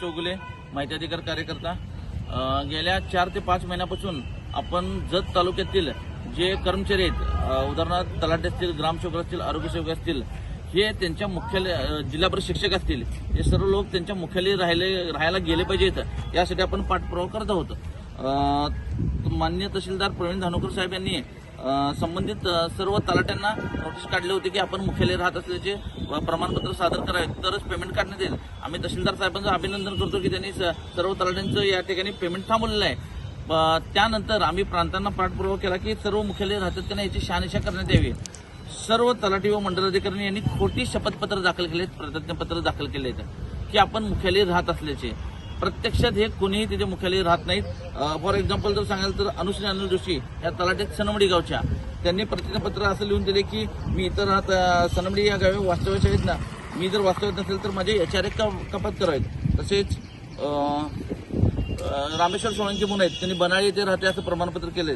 चौगुले माहिती अधिकार कार्यकर्ता. गेल्या चार ते पाच महिन्यापासून आपण जत तालुक्यातील जे कर्मचारी आहेत उदाहरणार्थ तलाठी असतील ग्रामसेवक असतील आरोग्यसेवक असतील हे त्यांच्या मुख्यालय जिल्हा परिषद शिक्षक असतील हे सर्व लोक त्यांच्या मुख्यालयी राहिले राहायला गेले पाहिजेत यासाठी आपण पाठपुरावा करत आहोत. मान्य तहसीलदार प्रवीण धानोकर साहेब यांनी संबंधित सर्व तलाट्यांना नोटीस काढले होते की आपण मुख्यालय राहत असल्याचे प्रमाणपत्र सादर करावे तरच पेमेंट काढण्यात येईल. आम्ही तहसीलदार साहेबांचं अभिनंदन करतो की त्यांनी स- सर्व तलाट्यांचं या ठिकाणी पेमेंट थांबवलेलं आहे. त्यानंतर आम्ही प्रांतांना पाठपुरावा केला की सर्व मुख्यालय राहतात की याची शहानिशा करण्यात यावी. सर्व तलाठी व मंडलाधिकारी यांनी खोटी शपथपत्र दाखल केले आहेत प्रतिज्ञापत्र दाखल केले आहेत की आपण मुख्यालय राहत असल्याचे. प्रत्यक्षात हे कोणीही तिथे मुख्यालय राहत नाहीत. फॉर एक्झाम्पल जर सांगाल तर अनुश्री अनिल जोशी या तलाट्यात सनमडी गावच्या. त्यांनी प्रतिज्ञापत्र असं लिहून दिले की मी इतर राहत सनमडी या गावी वास्तव्याचे आहेत ना मी जर वास्तव्यात नसेल तर माझे एच आर कपात करावेत. तसेच रामेश्वर सोळंकी म्हणून आहेत. त्यांनी बनाळी येथे राहते असं प्रमाणपत्र केले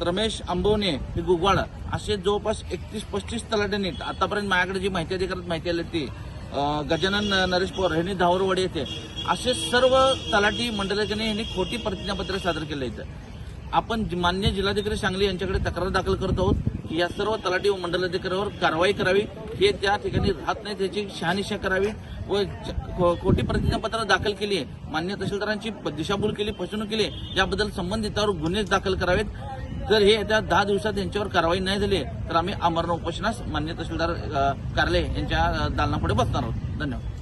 रमेश आंबवणे हे गुगवाड असे जवळपास एकतीस पस्तीस तलाट्यांनी आतापर्यंत माझ्याकडे जी माहिती अधिकारात माहिती आली ती गजानन नरेश पवार यांनी धावरवाडी येथे असे सर्व तलाठी मंडळाच्याने यांनी खोटी प्रतिज्ञापत्र सादर केले आहेत आपण मान्य जिल्हाधिकारी सांगली यांच्याकडे तक्रार दाखल करत आहोत की या सर्व तलाठी व मंडलाधिकाऱ्यावर कारवाई करावी. हे त्या ठिकाणी राहत नाही त्याची शहानिशा करावी व खोटी प्रतिज्ञापत्र दाखल केली आहे. मान्य तहसीलदारांची दिशाभूल केली फसवणूक केली याबद्दल संबंधितावर गुन्हे दाखल करावेत. जर हे येत्या दहा दिवसात यांच्यावर कारवाई नाही झाली तर आम्ही आमरण उपोषणास मान्य तहसीलदार अ, कार्यालय यांच्या दालनापुढे बसणार आहोत. धन्यवाद.